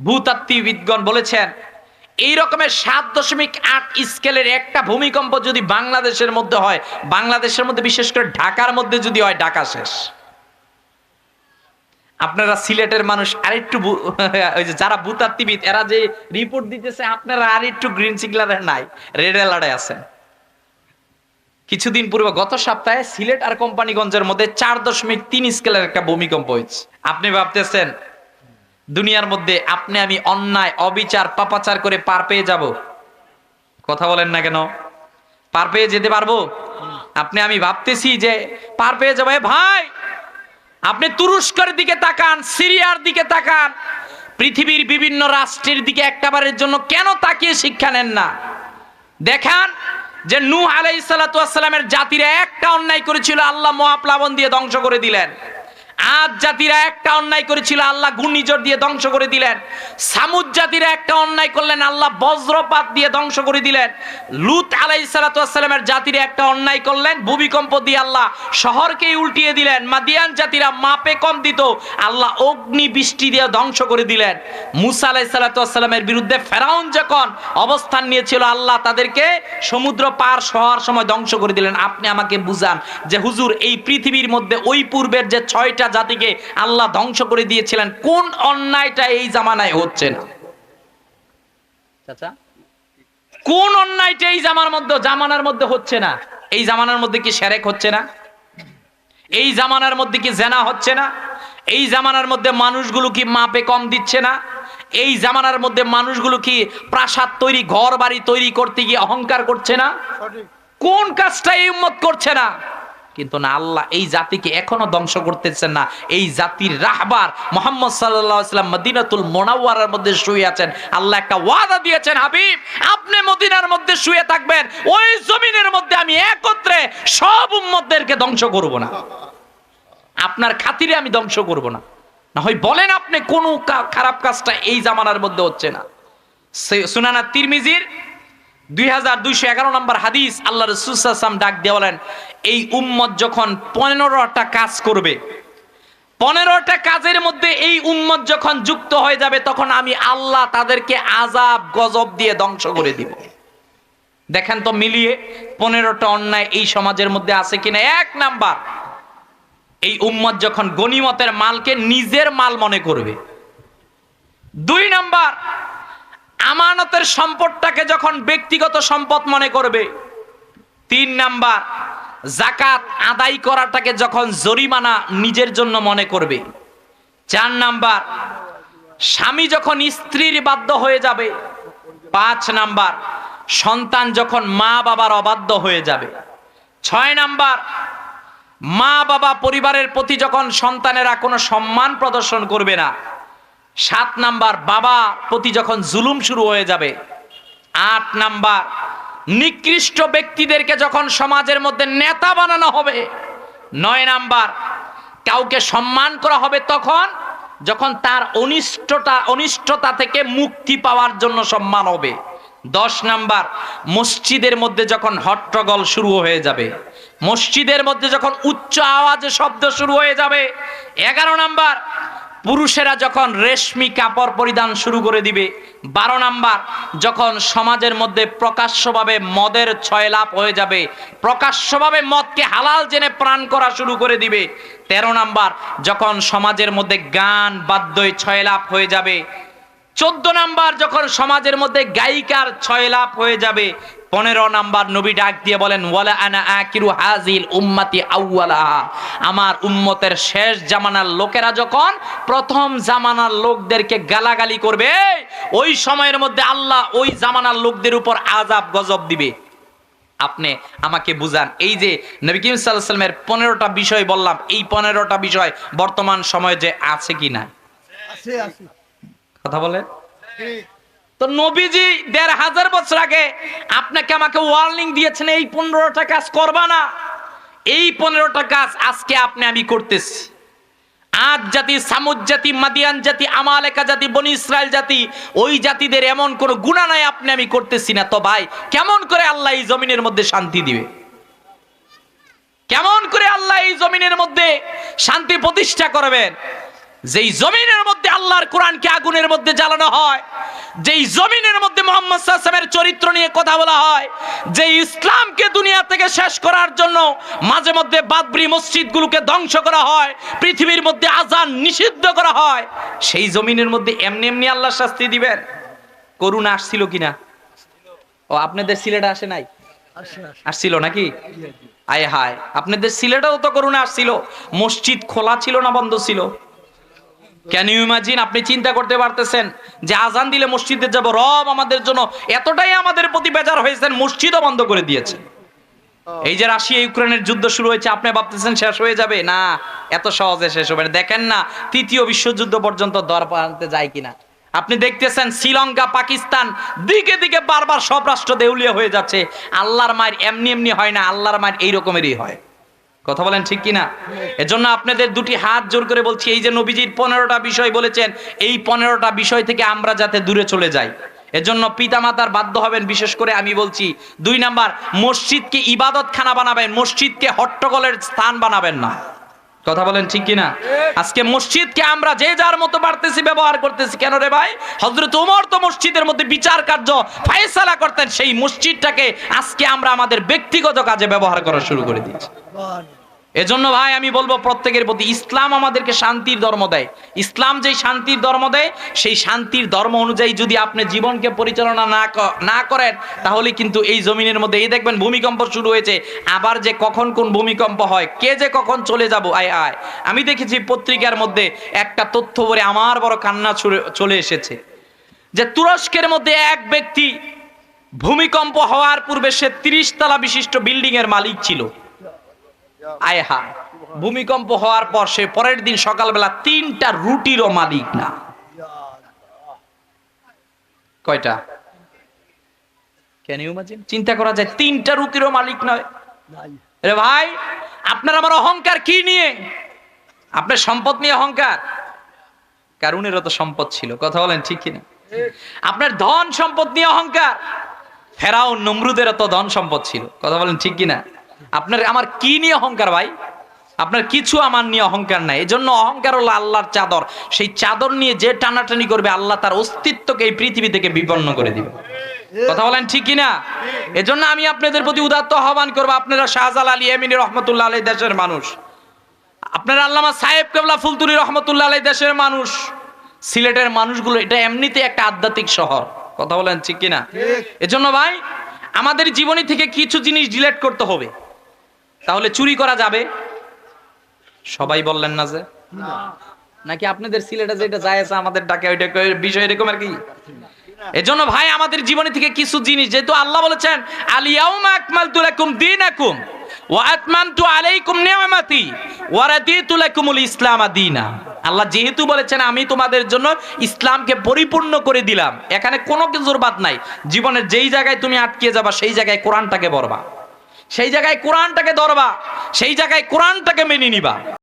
ভূতাত্ত্বিকবিদগণ বলেছেন, এই রকমের সাত দশমিক আট স্কেলের একটা ভূমিকম্প যদি বাংলাদেশের মধ্যে হয়, বাংলাদেশের মধ্যে বিশেষ করে ঢাকার মধ্যে যদি হয়, ঢাকা শেষ। আপনারা সিলেটের মানুষ আরেকটু ওই যে যারা ভূতাত্ত্বিবিদ এরা যে রিপোর্ট দিতেছে, আপনারা আরেকটু গ্রিন সিগনালে নাই রেড অ্যালার্টে আছেন। কিছুদিন পূর্বে, গত সপ্তাহে সিলেট আর কোম্পানিগঞ্জের মধ্যে চার দশমিক তিন স্কেলের একটা ভূমিকম্প হয়েছে। আপনি ভাবতেছেন দুনিয়ার মধ্যে আপনি আমি অন্যায়, অবিচার, পাপাচার করে পার পেয়ে যাব। কথা বলেন না কেন? পার পেয়ে যেতে পারব? আপনি আমি ভাবতেছি যে পার পেয়ে যাব। ভাই, আপনি তুরস্কের দিকে তাকান, সিরিয়ার দিকে তাকান, পৃথিবীর বিভিন্ন রাষ্ট্রের দিকে একটাবারের জন্য কেন তাকিয়ে শিক্ষা নেন না? দেখান যে নূহ আলাইহিস সালাতু ওয়াসসালামের জাতিরা একটা অন্যায় করেছিল, আল্লাহ মহাপ্লাবন দিয়ে ধ্বংস করে দিলেন। আজ জাতিরা একটা অন্যায় করেছিল, আল্লাহ ঘূর্ণিঝড় দিয়ে ধ্বংস করে দিলেন। সামুদ জাতিরা একটা অন্যায় করলেন, আল্লাহ বজ্রপাত দিয়ে ধ্বংস করে দিলেন। লুত আলাই সালাতামের জাতিরা একটা অন্যায় করলেন, ভূমিকম্প দিয়ে আল্লাহ শহরকেই উল্টিয়ে দিলেন। মাদিয়ান জাতিরা মাপে কম দিত, আল্লাহ অগ্নি বৃষ্টি দিয়ে ধ্বংস করে দিলেন। মুসা আলাই সালাতামের বিরুদ্ধে ফেরাউন যখন অবস্থান নিয়েছিল, আল্লাহ তাদেরকে সমুদ্র পার হওয়ার সময় ধ্বংস করে দিলেন। আপনি আমাকে বুঝান যে হুজুর, এই পৃথিবীর মধ্যে ওই পূর্বের যে ছয়টা জাতিকে আল্লাহ ধ্বংস করে দিয়েছিলেন কোন অন্যায়টা এই জামানায় হচ্ছে না? চাচা কোন অন্যায়টা এই জামার মধ্যে জামানার মধ্যে হচ্ছে না? এই জামানার মধ্যে কি সেরেক হচ্ছে না? এই জামানার মধ্যে কি জেনা হচ্ছে না? এই জামানার মধ্যে মানুষগুলো কি মাপে কম দিচ্ছে না? এই জামানার মধ্যে মানুষগুলো কি প্রাসাদ তৈরি ঘর বাড়ি তৈরি করতে গিয়ে অহংকার করছে না? কোন কাজটা এই উম্মত করছে না? কিন্তু না, আল্লাহ এই জাতিকে এখনও ধ্বংস করতেছেন না। এই জাতির রাহবার মোহাম্মদ সাল্লাম মদিনাতুল মোনাওয়ারার মধ্যে শুয়ে আছেন। আল্লাহ একটা ওয়াদা দিয়েছেন, হাবিব, আপনি মদিনার মধ্যে শুয়ে থাকবেন, ওই জমিনের মধ্যে আমি একত্রে সব উম্মতদেরকে ধ্বংস করব না। আপনার খাতিরে আমি ধ্বংস করব না। না হয় বলেন আপনি, কোন খারাপ কাজটা এই জামানার মধ্যে হচ্ছে না। সুনানা তিরমিজির দুই হাজার দুইশো এগারো নম্বর হাদিস, আল্লাহ রসুলাম ডাক দিয়ে বলেন এই উম্মত যখন পনেরোটা কাজ করবে, পনেরোটা কাজের মধ্যে এই উম্মত যখন যুক্ত হয়ে যাবে, তখন আমি আল্লাহ তাদেরকে আজাব গজব দিয়ে ধ্বংস করে দিব। দেখেন তো মিলিয়ে পনেরোটা অন্যায় এই সমাজের মধ্যে আছে কিনা? এক নাম্বার, এই উম্মত যখন গনিমতের মালকে নিজের মাল মনে করবে। দুই নাম্বার, আমানতের সম্পদটাকে যখন ব্যক্তিগত সম্পদ মনে করবে। তিন নাম্বার জাকাত আদায় করাটাকে যখন জরিমানা নিজের জন্য মনে করবে। চার নাম্বার, স্বামী যখন স্ত্রীর বাধ্য হয়ে যাবে, পাঁচ নাম্বার, সন্তান যখন মা বাবার অবাধ্য হয়ে যাবে। ছয় নাম্বার মা বাবা পরিবারের প্রতি যখন সন্তানেরা কোনো সম্মান প্রদর্শন করবে না, সাত নাম্বার, বাবা প্রতি যখন জুলুম শুরু হয়ে যাবে। আট নাম্বার নিকৃষ্ট ব্যক্তিদেরকে যখন সমাজের মধ্যে নেতা বানানো হবে, নয় নাম্বার, কাউকে সম্মান করা হবে তখন যখন তার অনিষ্টতা অনিষ্টতা থেকে মুক্তি পাওয়ার জন্য সম্মান হবে। দশ নাম্বার, মসজিদের মধ্যে যখন হট্টগোল শুরু হয়ে যাবে, মসজিদের মধ্যে যখন উচ্চ আওয়াজে শব্দ শুরু হয়ে যাবে, এগারো নাম্বার পুরুষেরা যখন রেশমি কাপড় পরিধান শুরু করে দিবে, বারো নাম্বার, যখন সমাজের মধ্যে প্রকাশ্যভাবে মদের ছয়লাভ হয়ে যাবে, প্রকাশ্যভাবে মদকে হালাল জেনে প্রাণ করা শুরু করে দিবে, তেরো নাম্বার, যখন সমাজের মধ্যে গান বাদ্যই ছয়লাভ হয়ে যাবে চোদ্দ নাম্বার যখন সমাজের মধ্যে গায়িকার ছয় লাভ হয়ে যাবে, পনেরো নাম্বার নবী ডাক দিয়ে বলেন আনা হাজিল উম্মাতি আমার উম্মতের শেষ জামানার লোকেরা যখন প্রথম জামানার লোকদেরকে গালাগালি করবে, ওই সময়ের মধ্যে আল্লাহ ওই জামানার লোকদের উপর আজাব গজব দিবে। আপনি আমাকে বুঝান, এই যে নবী সাল্লামের পনেরোটা বিষয় বললাম, এই পনেরোটা বিষয় বর্তমান সময়ে যে আছে কি না আছে আছে। কথা বলে? তো নবীজি দেড় হাজার বছর আগে আপনাকে আমাকে ওয়ার্নিং দিয়েছেন এই পনেরোটা কাজ করবা না। এই পনেরোটা কাজ আজকে আপনি আমি করতেছি। আজ জাতি সামুদ জাতি মাদিয়ান জাতি আমালেকা জাতি বনি ইসরায়েল জাতি ওই জাতিদের এমন কোন গুণা নাই আপনি আমি করতেছি না। তো ভাই কেমন করে আল্লাহ এই জমিনের মধ্যে শান্তি দিবে? কেমন করে আল্লাহ এই জমিনের মধ্যে শান্তি প্রতিষ্ঠা করবেন? যেই জমিনের মধ্যে আল্লাহর কোরআনকে আগুনের মধ্যে জ্বালানো হয় যেই জমিনের মধ্যে মোহাম্মদ সাল্লামের চরিত্র নিয়ে কথা বলা হয় যে ইসলামকে দুনিয়া থেকে শেষ করার জন্য মাঝে মধ্যে বাদবরি মসজিদগুলোকে ধ্বংস করা হয় পৃথিবীর মধ্যে আজান নিষিদ্ধ করা হয় সেই জমিনের মধ্যে এমনি এমনি আল্লাহ শাস্তি দিবেন। করুণা আসছিল কিনা? ও আপনাদের সিলেটে আসে নাই? আসছিল নাকি? আয় হায় আপনাদের সিলেটেও তো করুণা আসছিল। মসজিদ খোলা ছিল না বন্ধ ছিল। ক্যান ইউ ইমাজিন আপনি চিন্তা করতে পারতেছেন যে আজান দিলে মসজিদে যাব রব আমাদের জন্য এতটাই আমাদের প্রতি বেজার হয়েছেন মসজিদও বন্ধ করে দিয়েছে। এই যে রাশিয়া ইউক্রেনের যুদ্ধ শুরু হয়েছে আপনি ভাবতেছেন শেষ হয়ে যাবে? না এত সহজে শেষ হবে না। দেখেন না তৃতীয় বিশ্বযুদ্ধ পর্যন্ত দর আনতে যায় কিনা। আপনি দেখতেছেন শ্রীলঙ্কা পাকিস্তান দিকে দিকে বারবার সব রাষ্ট্র দেউলিয়া হয়ে যাচ্ছে। আল্লাহর মায়ের এমনি এমনি হয় না আল্লাহর মায়ের এই রকমেরই হয়। কথা বলেন ঠিক কিনা? এজন্য আপনাদের দুটি হাত জোর করে বলছি, এই যে নবীজির পনেরোটা বিষয় বলেছেন, এই পনেরোটা বিষয় থেকে আমরা যাতে দূরে চলে যাই। এজন্য পিতামাতার বাধ্য হবেন, বিশেষ করে আমি বলছি, দুই নাম্বার, মসজিদকে ইবাদত খানা বানাবেন, মসজিদকে হট্টগোলের স্থান বানাবেন না। কথা বলেন ঠিক কিনা? আজকে মসজিদকে আমরা যে যার মতো বাড়তেছি, ব্যবহার করতেছি, কেন রে ভাই? হজরত উমর তো মসজিদের মধ্যে বিচার কার্য ফায়সালা করতেন, সেই মসজিদটাকে আজকে আমরা আমাদের ব্যক্তিগত কাজে ব্যবহার করা শুরু করে দিয়েছি। এজন্য ভাই, আমি বলব প্রত্যেকের প্রতি, ইসলাম আমাদেরকে শান্তির ধর্ম দেয়। ইসলাম যেই শান্তির ধর্ম দেয়, সেই শান্তির ধর্ম অনুযায়ী যদি আপনি জীবনকে পরিচালনা না না করেন, তাহলে কিন্তু এই জমিনের মধ্যে, এই দেখবেন ভূমিকম্প শুরু হয়েছে, আবার যে কখন কোন ভূমিকম্প হয়, কে যে কখন চলে যাব, আয় আয়। আমি দেখেছি পত্রিকার মধ্যে একটা তথ্য বলে আমার বড় কান্না চলে এসেছে, যে তুরস্কের মধ্যে এক ব্যক্তি ভূমিকম্প হওয়ার পূর্বে সে তিরিশ তলা বিশিষ্ট বিল্ডিং এর মালিক ছিল। আয় হায়। ভূমিকম্প হওয়ার পর সে পরের দিন সকালবেলা তিনটা রুটিরও মালিক না। কয়টা? ক্যান ইউ ইমাজিন চিন্তা করা যায় তিনটা রুটিরও মালিক নয়। রে ভাই আপনার আমার অহংকার কি নিয়ে? আপনার সম্পদ নিয়ে অহংকার? কারুনেরও তো সম্পদ ছিল কথা বলেন ঠিক কিনা? আপনার ধন সম্পদ নিয়ে অহংকার? ফেরাও নমরুদের তো ধন সম্পদ ছিল কথা বলেন ঠিক কিনা? আপনার আমার কি নিয়ে অহংকার ভাই? আপনার কিছু আমার নিয়ে অহংকার নাই। এজন্য অহংকার হলো আল্লাহর চাদর। সেই চাদর নিয়ে যে টানাটানি করবে আল্লাহ তার অস্তিত্বকে এই পৃথিবী থেকে বিপন্ন করে দিবে। কথা বলেন ঠিক কিনা? এজন্য আমি আপনাদের প্রতি উদাত্ত আহ্বান করব আপনারা শাহজাল আলী এমিনী রহমতুল্লাহ আলী দেশের মানুষ। আপনারা আল্লামা সাহেব কেবলা ফুলতুলি রহমতুল্লাহ আলাই দেশের মানুষ। সিলেটের মানুষগুলো এটা এমনিতে একটা আধ্যাত্মিক শহর। কথা বলেন ঠিক কিনা? এজন্য ভাই আমাদের জীবনী থেকে কিছু জিনিস ডিলেট করতে হবে। তাহলে চুরি করা যাবে? সবাই বললেন না যে। নাকি আপনাদের সিলেটে যেটা যায় আছে আমাদের ডাকে ওইটা বিষয় এরকম আর কি? এজন্য ভাই আমাদের জীবনী থেকে কিছু জিনিস যেহেতু আল্লাহ বলেছেন আলিয়াউমা আকমালতু লাকুম দীনাকুম ওয়া আতমামতু আলাইকুম নি'মাতি ওয়া রাদিতু লাকুমুল ইসলাম দীনা। আল্লাহ যেহেতু বলেছেন আমি তোমাদের জন্য ইসলামকে পরিপূর্ণ করে দিলাম। এখানে কোনো কিছুর বাদ নাই। জীবনের যেই জায়গায় তুমি আটকে যাবা সেই জায়গায় কোরআনটাকে বলবা সেই জায়গায় কোরআনটাকে ধরবা সেই জায়গায় কোরআনটাকে মেনে নিবা।